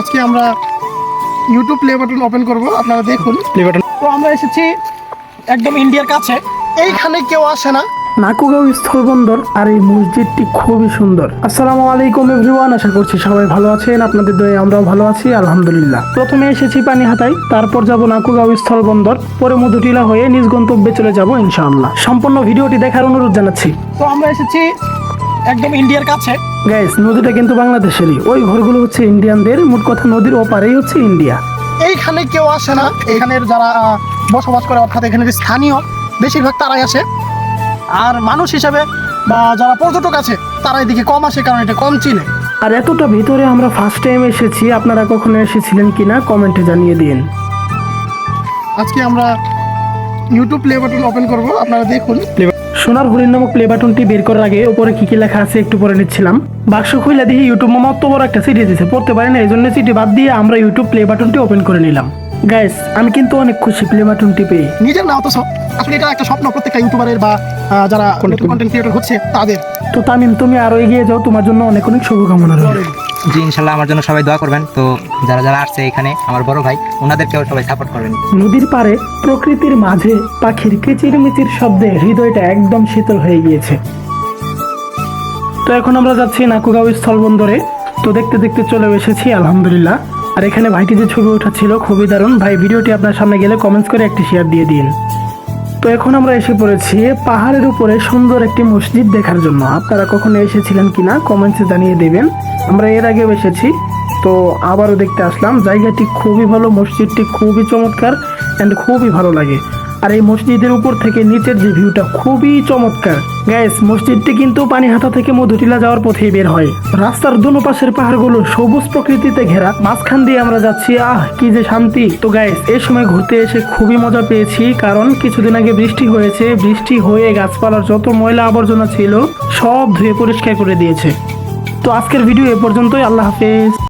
আজকে আমরা YouTube play button open করব আপনারা দেখুন। প্লে বাটন তো আমরা এসেছি একদম ইন্ডিয়ার কাছে। এইখানে কেউ আসে না। নাকুগাঁও স্থলবন্দর আর এই মসজিদটি খুবই সুন্দর। আসসালামু আলাইকুম এভরিওয়ান আশা করছি সবাই ভালো আছেন আপনাদের দয়ে আমরাও ভালো আছি আলহামদুলিল্লাহ। প্রথমে এসেছি পানিহাতায় তারপর যাব নাকুগাঁও স্থলবন্দর পরে মধুটিলা হয়ে নিজ গন্তব্যে চলে যাব ইনশাআল্লাহ। সম্পূর্ণ ভিডিওটি দেখার অনুরোধ জানাচ্ছি। তো আমরা এসেছি একদম ইন্ডিয়ার কাছে। গাইস নদীটা কিন্তু বাংলাদেশেরই। ওই ঘরগুলো হচ্ছে ইন্ডিয়ানদের মোট কথা নদীর ওপারেই হচ্ছে ইন্ডিয়া এইখানে কেউ আসে না। এখানের যারা বসবাস করে অর্থাৎ এখানের স্থানীয় বেশিরভাগ তারাই আসে। আর মানুষ হিসেবে বা যারা পর্যটক আছে তারা এদিকে কম আসে কারণ এটা কম চিনে। আর এতটা ভিতরে আমরা ফার্স্ট টাইম এসেছি। আপনারা কখনো এসেছিলেন কিনা কমেন্টে জানিয়ে দিন। আজকে আমরা ইউটিউব প্লে বাটন ওপেন করব। আপনারা দেখুন। সোনার হরিণ নামক প্লে বাটনটি বের করার আগে উপরে কি কি লেখা আছে একটু পরে নিচ্ছিলাম। বাক্স খুলে দিয়ে ইউটিউব মামা অত বড় একটা সিটি দিয়েছে পড়তে পারি না এই জন্য সিটি বাদ দিয়ে আমরা ইউটিউব প্লে বাটনটি ওপেন করে নিলাম। গাইস আমি কিন্তু অনেক খুশি প্লে বাটনটি পেয়ে। নিজের না অথচ আসলে এটা একটা স্বপ্ন প্রত্যেকটা ইউটিউবারের বা যারা কন্টেন্ট ক্রিয়েটর হচ্ছে তাদের। তো তামিম তুমি আরও এগিয়ে যাও তোমার জন্য অনেক অনেক শুভকামনা রইল। জি, ইনশাল্লাহ আমার জন্য সবাই দোয়া করবেন। তো যারা যারা আসছে এখানে, আমার বড় ভাই ওনাদেরকেও সবাই সাপোর্ট করবেন। নদীর পাড়ে প্রকৃতির মাঝে পাখির কিচিরমিচির শব্দে হৃদয়টা একদম শীতল হয়ে গিয়েছে। তো এখন আমরা যাচ্ছি নাকুগাঁও স্থলবন্দরে। তো দেখতে দেখতে চলে এসেছি, আলহামদুলিল্লাহ। আর এখানে ভাইটি যে ছবি ওঠাচ্ছিল খুবই দারুণ। ভাই, ভিডিওটি আপনার সামনে গেলে কমেন্টস করে একটি শেয়ার দিয়ে দিন। তো এখন আমরা এসে পড়েছি পাহাড়ের উপরে সুন্দর একটি মসজিদ দেখার জন্য। আপনারা কখনো এসেছিলেন কিনা কমেন্টসে জানিয়ে দেবেন। আমরা এর আগেও এসেছি। তো আবারও দেখতে আসলাম। জায়গাটি খুবই ভালো, মসজিদটি খুবই চমৎকার অ্যান্ড খুবই ভালো লাগে। আর এই মসজিদের উপর থেকে নিচের যে ভিউটা খুবই চমৎকার। গ্যাস, মসজিদটি কিন্তু পানিহাতা থেকে মধুটিলা যাওয়ার পথেই বের হয়। রাস্তার দোনো পাশের পাহাড়গুলো সবুজ প্রকৃতিতে ঘেরা। মাঝখান দিয়ে আমরা যাচ্ছি, আহ, কি যে শান্তি। তো গাইস এই সময় ঘুরতে এসে খুবই মজা পেয়েছি, কারণ কিছুদিন আগে বৃষ্টি হয়েছে। বৃষ্টি হয়ে গাছপালার যত ময়লা আবর্জনা ছিল, সব ধুয়ে পরিষ্কার করে দিয়েছে। তো আজকের ভিডিও এ পর্যন্তই, আল্লাহ হাফেজ।